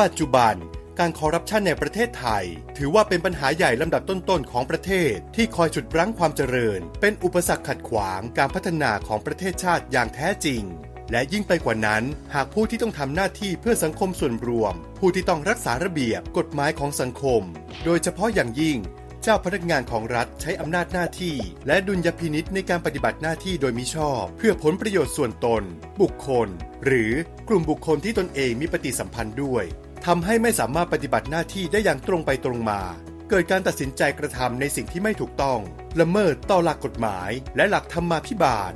ปัจจุบัน การคอร์รัปชันในประเทศไทย ถือว่าเป็นปัญหาใหญ่ลำดับต้นๆของประเทศ ที่คอยฉุดรั้งความเจริญ เป็นอุปสรรคขัดขวางการพัฒนาของประเทศชาติอย่างแท้จริง และยิ่งไปกว่านั้น หากผู้ที่ต้องทำหน้าที่เพื่อสังคมส่วนรวม ผู้ที่ต้องรักษาระเบียบกฎหมายของสังคม โดยเฉพาะอย่างยิ่งเจ้าพนักงานของรัฐใช้อำนาจหน้าที่ และดุลยพินิษในการปฏิบัติหน้าที่โดยมิชอบ เพื่อผลประโยชน์ส่วนตน บุคคล หรือกลุ่มบุคคลที่ตนเองมีปฏิสัมพันธ์ด้วย ทำให้ไม่สามารถปฏิบัติหน้าที่ได้อย่างตรงไปตรงมา เกิดการตัดสินใจกระทำในสิ่งที่ไม่ถูกต้อง ละเมิดต่อหลักกฎหมายและหลักธรรมาภิบาล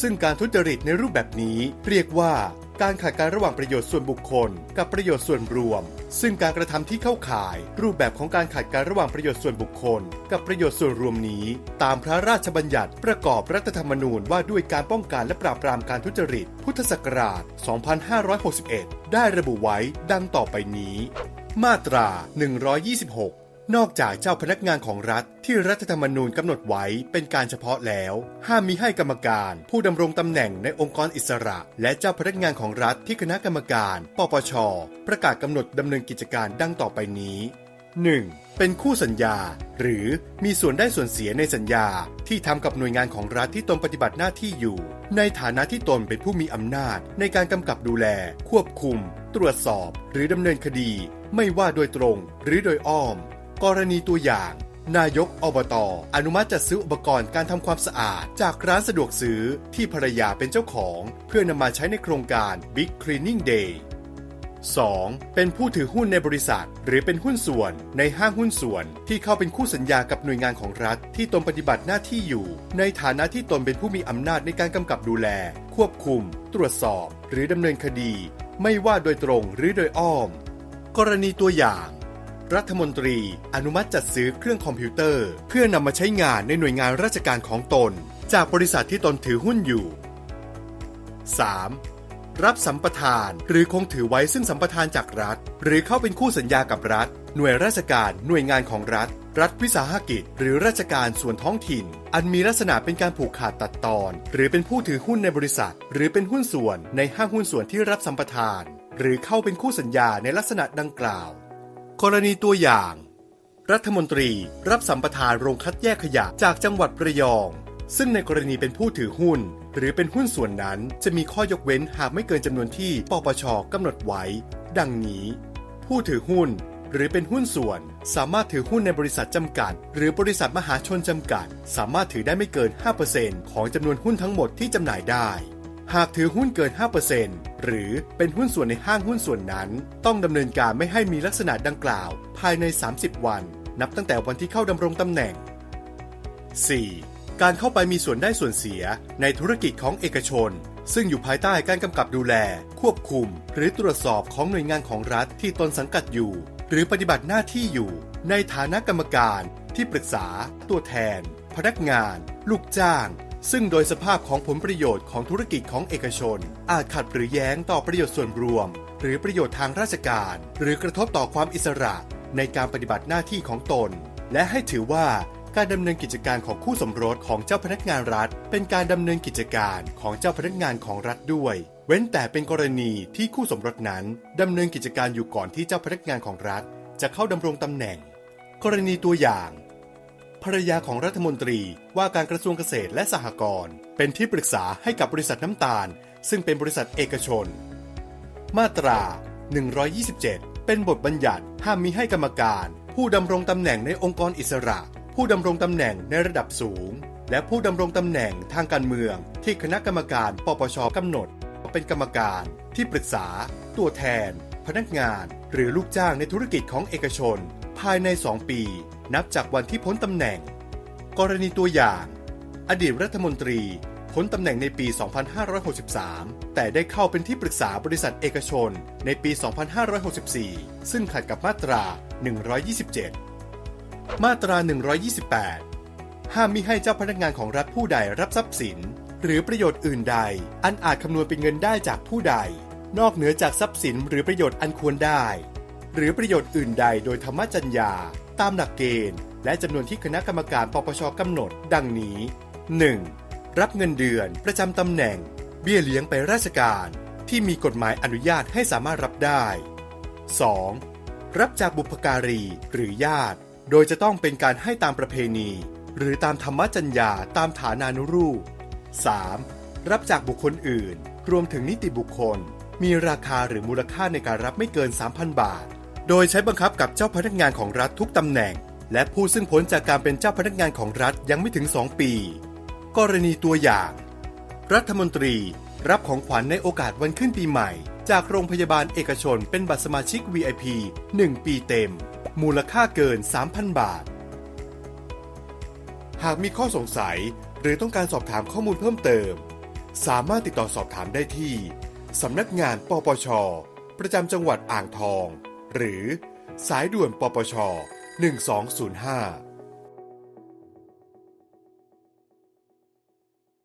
ซึ่งการทุจริตในรูปแบบนี้เรียกว่าการขาดการระหว่างประโยชน์ส่วนบุคคล กับประโยชน์ส่วนรวม ซึ่งการกระทำที่เข้าข่าย รูปแบบของการขาดการระหว่างประโยชน์ส่วนบุคคล กับประโยชน์ส่วนรวมนี้ ตามพระราชบัญญัติประกอบรัฐธรรมนูญว่าด้วยการป้องกันและปราบปรามการทุจริต พุทธศักราช 2561 ได้ระบุไว้ดังต่อไปนี้ มาตรา 126นอกจากเจ้าพนักงานของรัฐที่รัฐธรรมนูญกำหนดไว้เป็นการเฉพาะแล้ว ห้ามมีให้กรรมการผู้ดำรงตำแหน่งในองค์กรอิสระ และเจ้าพนักงานของรัฐที่คณะกรรมการ ปปช ประกาศกำหนดดำเนินกิจการดังต่อไปนี้ 1. เป็นคู่สัญญา หรือมีส่วนได้ส่วนเสียในสัญญาที่ทำกับหน่วยงานของรัฐที่ตนปฏิบัติหน้าที่อยู่ ในฐานะที่ตนเป็นผู้มีอำนาจ ในการกำกับดูแล ควบคุม ตรวจสอบ หรือดำเนินคดี ไม่ว่าโดยตรงหรือโดยอ้อม กรณีตัวอย่าง นายกอบตอนุมัติจัดซื้ออุปกรณ์การทำความสะอาด จากร้านสะดวกซื้อที่ภรรยาเป็นเจ้าของ เพื่อนำมาใช้ในโครงการ Big Cleaning Day 2. เป็นผู้ถือหุ้นในบริษัท หรือเป็นหุ้นส่วนในห้างหุ้นส่วนที่เข้าเป็นคู่สัญญากับหน่วยงานของรัฐ ที่ตนปฏิบัติหน้าที่อยู่ ในฐานะที่ตนเป็นผู้มีอำนาจในการกำกับดูแล ควบคุม ตรวจสอบ หรือดำเนินคดี ไม่ว่าโดยตรงหรือโดยอ้อม กรณีตัวอย่าง รัฐมนตรี อนุมัติจัดซื้อเครื่องคอมพิวเตอร์ เพื่อนำมาใช้งานในหน่วยงานราชการของตน จากบริษัทที่ตนถือหุ้นอยู่ 3. รับสัมปทาน หรือคงถือไว้ซึ่งสัมปทานจากรัฐ หรือเข้าเป็นคู่สัญญากับรัฐ หน่วยราชการ หน่วยงานของรัฐ รัฐวิสาหกิจ หรือราชการส่วนท้องถิ่น อันมีลักษณะเป็นการผูกขาดตัดตอน หรือเป็นผู้ถือหุ้นในบริษัท หรือเป็นหุ้นส่วนในห้างหุ้นส่วนที่รับสัมปทาน หรือเข้าเป็นคู่สัญญาในลักษณะดังกล่าว กรณีตัวอย่าง รัฐมนตรีรับสัมปทานโรงคัดแยกขยะจากจังหวัดระยอง ซึ่งในกรณีเป็นผู้ถือหุ้น หรือเป็นหุ้นส่วนนั้นจะมีข้อยกเว้นหากไม่เกินจำนวนที่ปปชกำหนดไว้ ดังนี้ ผู้ถือหุ้น หรือเป็นหุ้นส่วน สามารถถือหุ้นในบริษัทจำกัด หรือบริษัทมหาชนจำกัด สามารถถือได้ไม่เกิน 5%ของจำนวนหุ้นทั้งหมดที่จำหน่ายได้ หากถือหุ้นเกิน 5%หรือเป็นหุ้นส่วนในห้างหุ้นส่วนนั้น ต้องดำเนินการไม่ให้มีลักษณะดังกล่าว ภายใน 30 วัน นับตั้งแต่วันที่เข้าดำรงตำแหน่ง 4. การเข้าไปมีส่วนได้ส่วนเสียในธุรกิจของเอกชน ซึ่งอยู่ภายใต้การกำกับดูแล ควบคุม หรือตรวจสอบของหน่วยงานของรัฐที่ตนสังกัดอยู่ หรือปฏิบัติหน้าที่อยู่ ในฐานะกรรมการที่ปรึกษา ตัวแทน พนักงาน ลูกจ้าง ซึ่งโดยสภาพของผลประโยชน์ของธุรกิจของเอกชน อาจขัดหรือแย้งต่อประโยชน์ส่วนรวม หรือประโยชน์ทางราชการ หรือกระทบต่อความอิสระในการปฏิบัติหน้าที่ของตน และให้ถือว่า การดำเนินกิจการของคู่สมรสของเจ้าพนักงานรัฐ เป็นการดำเนินกิจการของเจ้าพนักงานของรัฐด้วย เว้นแต่เป็นกรณีที่คู่สมรสนั้นดำเนินกิจการอยู่ก่อนที่เจ้าพนักงานของรัฐ จะเข้าดำรงตำแหน่ง กรณีตัวอย่างภรรยาของรัฐมนตรีว่าการกระทรวงเกษตรและสหกรณ์เป็นที่ปรึกษาให้กับบริษัทน้ำตาล ซึ่งเป็นบริษัทเอกชน มาตรา 127 เป็นบทบัญญัติห้ามมิให้กรรมการ ผู้ดำรงตำแหน่งในองค์กรอิสระ ผู้ดำรงตำแหน่งในระดับสูง และผู้ดำรงตำแหน่งทางการเมือง ที่คณะกรรมการปปชกำหนด เป็นกรรมการที่ปรึกษา ตัวแทน พนักงาน หรือลูกจ้างในธุรกิจของเอกชน ภายใน 2 ปี นับจากวันที่พ้นตำแหน่ง กรณีตัวอย่าง อดีตรัฐมนตรีพ้นตำแหน่งในปี 2563 แต่ได้เข้าเป็นที่ปรึกษาบริษัทเอกชนในปี 2564 ซึ่งขัดกับมาตรา 127 มาตรา 128 ห้ามมิให้เจ้าพนักงานของรัฐผู้ใดรับทรัพย์สิน หรือประโยชน์อื่นใด อันอาจคำนวณเป็นเงินได้จากผู้ใด นอกเหนือจากทรัพย์สินหรือประโยชน์อันควรได้ หรือประโยชน์อื่นใดโดยธรรมจัญญา ตามหลักเกณฑ์ และจำนวนที่คณะกรรมการปปชกำหนด ดังนี้ 1. รับเงินเดือนประจำตำแหน่ง เบี้ยเลี้ยงไปราชการ ที่มีกฎหมายอนุญาตให้สามารถรับได้ 2. รับจากบุพการีหรือญาติ โดยจะต้องเป็นการให้ตามประเพณี หรือตามธรรมจัญญาตามฐานานุรูป 3. รับจากบุคคลอื่น รวมถึงนิติบุคคล มีราคาหรือมูลค่าในการรับไม่เกิน 3,000 บาท โดยใช้บังคับกับเจ้าพนักงานของรัฐทุกตำแหน่ง และผู้ซึ่งพ้นจากการเป็นเจ้าพนักงานของรัฐยังไม่ถึง 2 ปี กรณีตัวอย่าง รัฐมนตรี รับของขวัญในโอกาสวันขึ้นปีใหม่ จากโรงพยาบาลเอกชนเป็นบัตรสมาชิก VIP 1 ปีเต็ม มูลค่าเกิน 3,000 บาท หากมีข้อสงสัยหรือต้องการสอบถามข้อมูลเพิ่มเติม สามารถติดต่อสอบถามได้ที่ สำนักงานปปช ประจำจังหวัดอ่างทอง หรือสายด่วนปปช 1205